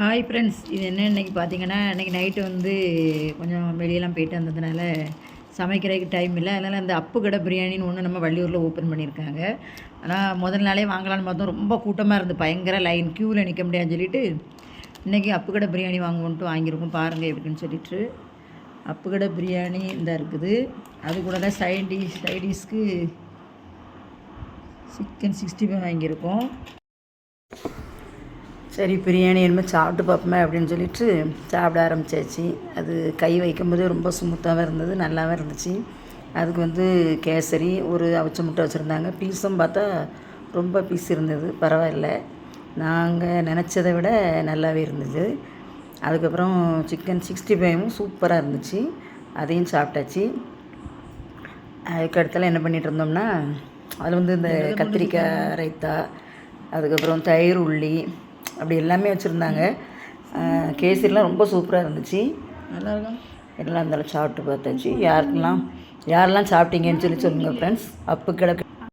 Hi friends இது என்ன இன்றைக்கி பார்த்தீங்கன்னா இன்றைக்கி நைட்டு வந்து கொஞ்சம் வெளியெல்லாம் போயிட்டு வந்ததுனால சமைக்கிறதுக்கு டைம் இல்லை. அதனால் அந்த அப்பு கடை பிரியாணின்னு ஒன்று நம்ம வள்ளியூரில் ஓப்பன் பண்ணியிருக்காங்க. ஆனால் முதல் நாளே வாங்கலாம்னு பார்த்தோம். ரொம்ப கூட்டமாக இருந்து பயங்கர லைன் க்யூவில் நிற்க முடியாதுன்னு சொல்லிட்டு இன்றைக்கி அப்பு கடை பிரியாணி வாங்குவோன்ட்டு வாங்கியிருக்கோம். பாருங்கள் எப்படின்னு சொல்லிட்டு அப்பு கடை பிரியாணி இந்த இருக்குது. அது கூட தான் சைட் டிஷ் சைட் டிஷ்க்கு சிக்கன் சிக்ஸ்டி ஃபைவ் வாங்கியிருக்கோம். சரி பிரியாணி என்னமோ சாப்பிட்டு பார்ப்போமே அப்படின்னு சொல்லிட்டு சாப்பிட ஆரம்பிச்சாச்சு. அது கை வைக்கும்போது ரொம்ப ஸ்மூத்தாகவும் இருந்தது நல்லாவும் இருந்துச்சு. அதுக்கு வந்து கேசரி ஒரு அவிச்ச முட்டை வச்சுருந்தாங்க. பீஸும் பார்த்தா ரொம்ப பீஸ் இருந்தது பரவாயில்ல. நாங்கள் நினச்சதை விட நல்லாவே இருந்தது. அதுக்கப்புறம் சிக்கன் சிக்ஸ்டி ஃபைவும் சூப்பராக இருந்துச்சு. அதையும் சாப்பிட்டாச்சு. அதுக்கு அடுத்தால என்ன பண்ணிட்டு இருந்தோம்னா அதில் வந்து இந்த கத்திரிக்காய் ரைத்தா அதுக்கப்புறம் தயிர் உள்ளி அப்படி எல்லாமே வச்சுருந்தாங்க. கேசரிலாம் ரொம்ப சூப்பராக இருந்துச்சு. நல்லா இருக்கும் எல்லாம் இருந்தாலும் சாப்பிட்டு பார்த்தாச்சு. யாருக்கெல்லாம் யாரெல்லாம் சாப்பிட்டீங்கன்னு சொல்லி சொல்லுங்கள் ஃப்ரெண்ட்ஸ் அப்பு கிழக்கு